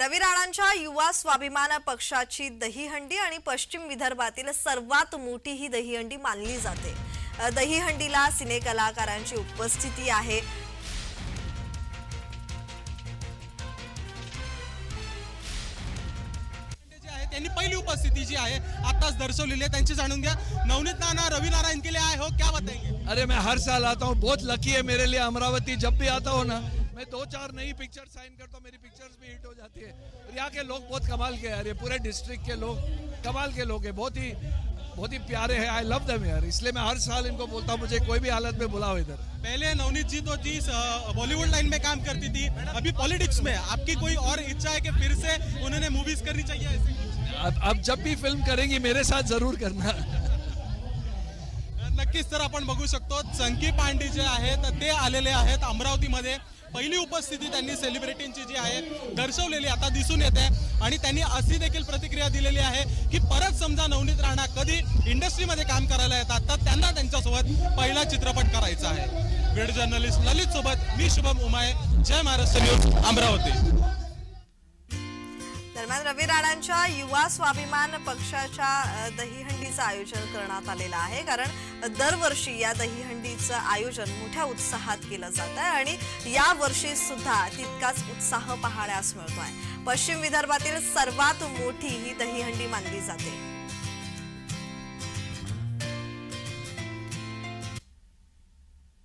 रवी राणांच्या युवा स्वाभिमान पक्षाची दहीहंडी आणि पश्चिम विदर्भातील सर्वात मोठी ही दहीहंडी मानली जाते. दहीहंडीला सिने कलाकारांची उपस्थिती आहे. जे आहे त्यांनी पहिली उपस्थिती जी आहे आताच दर्शवलेली आहे. त्यांची जाणून घ्या. नवनीत नाना रवी नारायण के लिए आए हो क्या बताएंगे? अरे मैं हर साल आता हूँ. बहुत लकी है मेरे लिए अमरावती. जब भी आता हूँ ना मैं दो चार नई पिक्चर साइन करता हूँ मेरी पिक्चर्स भी हिट हो जाती है। और यहाँ के लोग बहुत कमाल के यार ये पूरे डिस्ट्रिक्ट के लोग कमाल के लोग हैं बहुत ही बहुत ही प्यारे हैं आई लव दम यार। इसलिए मैं हर साल इनको बोलता हूँ मुझे कोई भी हालत में बुलाओ इधर। पहले नवनीत जी तो जी बॉलीवुड लाइन में काम करती थी अभी पॉलिटिक्स में आपकी कोई और इच्छा है कि फिर से उन्होंने मूवीज़ करनी चाहिए ऐसे? अब अब जब भी फ़िल्म करेंगी मेरे साथ ज़रूर करना। नक्कीच तर आपण बघू शकतो चंकी पांडे जे आहेत ते आलेले आहेत अमरावतीमध्ये. पहिली उपस्थिती त्यांनी सेलिब्रिटींची जी आहे दर्शवलेली आता दिसून येते आणि त्यांनी अशी देखील प्रतिक्रिया दिलेली आहे की परत समजा नवनीत राणा कधी इंडस्ट्रीमध्ये काम करायला येतात तर त्यांना त्यांच्यासोबत पहिला चित्रपट करायचा आहे. व्हिडिओ जर्नलिस्ट ललित सोबत मी शुभम उमाय जय महाराष्ट्र न्यूज अमरावती. दरम्यान रवी राणांच्या युवा स्वाभिमान पक्षाच्या दहीहंडीचं आयोजन करण्यात आलेलं आहे. कारण दरवर्षी या दहीहंडीचं आयोजन मोठ्या उत्साहात केलं जात आहे आणि या वर्षी सुद्धा तितकाच उत्साह पाहण्यास मिळतो आहे पश्चिम विदर्भातील सर्वात मोठी ही दहीहंडी मानली जाते.